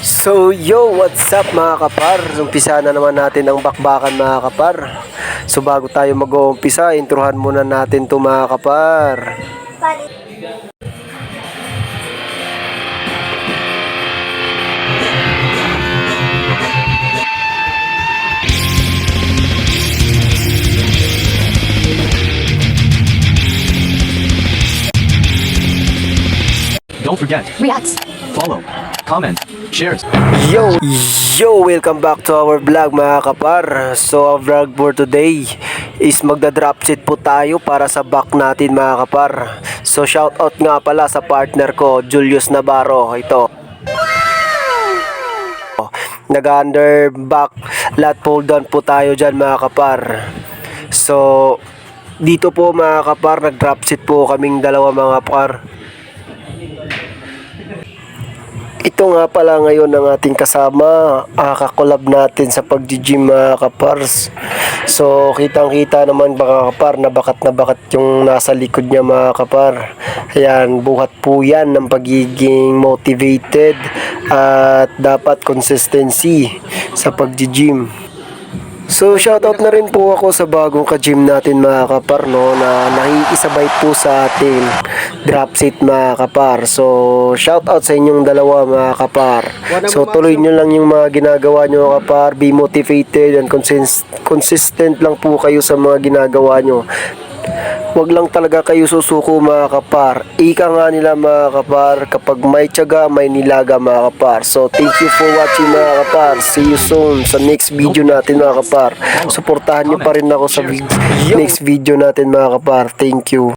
So yo, what's up mga kapar? Umpisa na naman natin ang bakbakan mga kapar. So bago tayo mag-uumpisa, introhan muna natin to mga kapar. Don't forget, reacts. follow, comment, shares. Yo, yo, welcome back to our vlog mga kapar. So our vlog for today is magda-drop set po tayo para sa back natin mga kapar. So shout out nga pala sa partner ko, Julius Navarro. Ito. Nag-under back lat pull down po tayo dyan mga kapar. So dito po mga kapar, nag-drop set po kaming dalawa mga kapar. Ito nga pala ngayon ang ating kasama, ah, kakolab natin sa pag-gym mga kapars. So kitang kita naman mga kapar na bakat na bakat yung nasa likod niya mga kapar. Ayan, buhat po yan ng pagiging motivated at dapat consistency sa pag-gym. So shoutout na rin po ako sa bagong ka-gym natin mga kapar no na nakikisabay po sa ating drop set mga kapar. So shoutout sa inyong dalawa mga kapar. So tuloy nyo lang yung mga ginagawa nyo mga kapar. Be motivated and consist- consistent lang po kayo sa mga ginagawa nyo. Huwag lang talaga kayo susuko mga kapar. Ika nga nila mga kapar, kapag may tiyaga, may nilaga mga kapar. So thank you for watching mga kapar. See you soon sa next video natin mga kapar. Suportahan nyo pa rin ako sa next video natin mga kapar. Thank you.